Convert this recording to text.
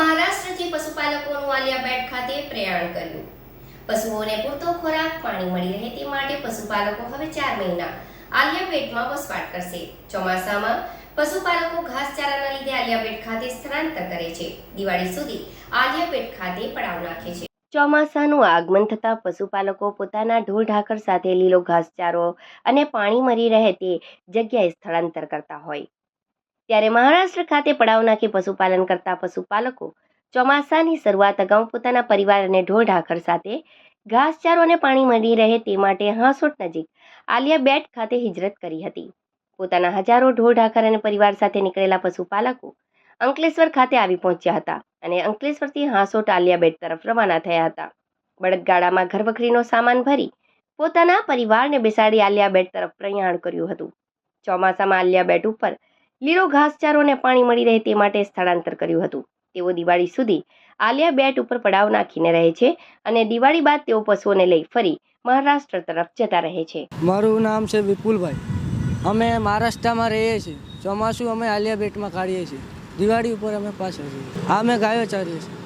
મહારાષ્ટ્રથી પશુપાલકોનું આલિયાબેટ ખાતે પ્રયાણ કર્યું. પશુઓને પૂરતો ખોરાક, પાણી મળી રહે તે માટે પશુપાલકો હવે ચાર મહિના આલિયાબેટમાં વસવાટ કરશે. ચોમાસામાં પશુપાલકો ઘાસચારાના લીધે આલિયાબેટ ખાતે સ્થળાંતર કરે છે. દિવાળી સુધી આલિયાબેટ ખાતે પડાવ નાખે છે. ચોમાસાનું આગમન થતાં પશુપાલકો પોતાના ઢોર ઢાકર સાથે લીલો ઘાસચારો અને પાણી મળી રહે તે જગ્યાએ સ્થળાંતર કરતા હોય. ત્યારે મહારાષ્ટ્ર ખાતે પડાવ નાખી પશુપાલન કરતા પશુપાલકો ચોમાસાની શરૂઆત અગાઉ પોતાના પરિવાર અને ઢોર ઢાખર સાથે ઘાસચારો અને પાણી મળી રહે તે માટે હાંસોટ નજીક આલિયા બેટ ખાતે હિજરત કરી હતી. પોતાના હજારો ઢોર ઢાખર અને પરિવાર સાથે નીકળેલા પશુપાલકો અંકલેશ્વર ખાતે આવી પહોંચ્યા હતા અને અંકલેશ્વરથી હાંસોટ આલિયા બેટ તરફ રવાના થયા હતા. બળદગાડામાં ઘરવખરીનો સામાન ભરી પોતાના પરિવારને બેસાડી આલિયા બેટ તરફ પ્રયાણ કર્યું હતું. ચોમાસામાં આલિયા બેટ ઉપર લીલો ઘાસચારો અને પાણી મળી રહે તે માટે સ્થળાંતર કર્યું હતું. તેઓ દિવાળી સુધી આલિયા બેટ ઉપર પડાવ નાખીને રહે છે અને દિવાળી બાદ તેઓ પશુઓને લઈ ફરી મહારાષ્ટ્ર તરફ જતા રહે છે. મારું નામ છે વિપુલભાઈ. અમે મહારાષ્ટ્રમાં રહીએ છીએ. ચોમાસું અમે આલિયા બેટમાં કાઢીએ છીએ. દિવાળી ઉપર અમે પાછા છીએ. અમે ગાયો ચારીએ છીએ.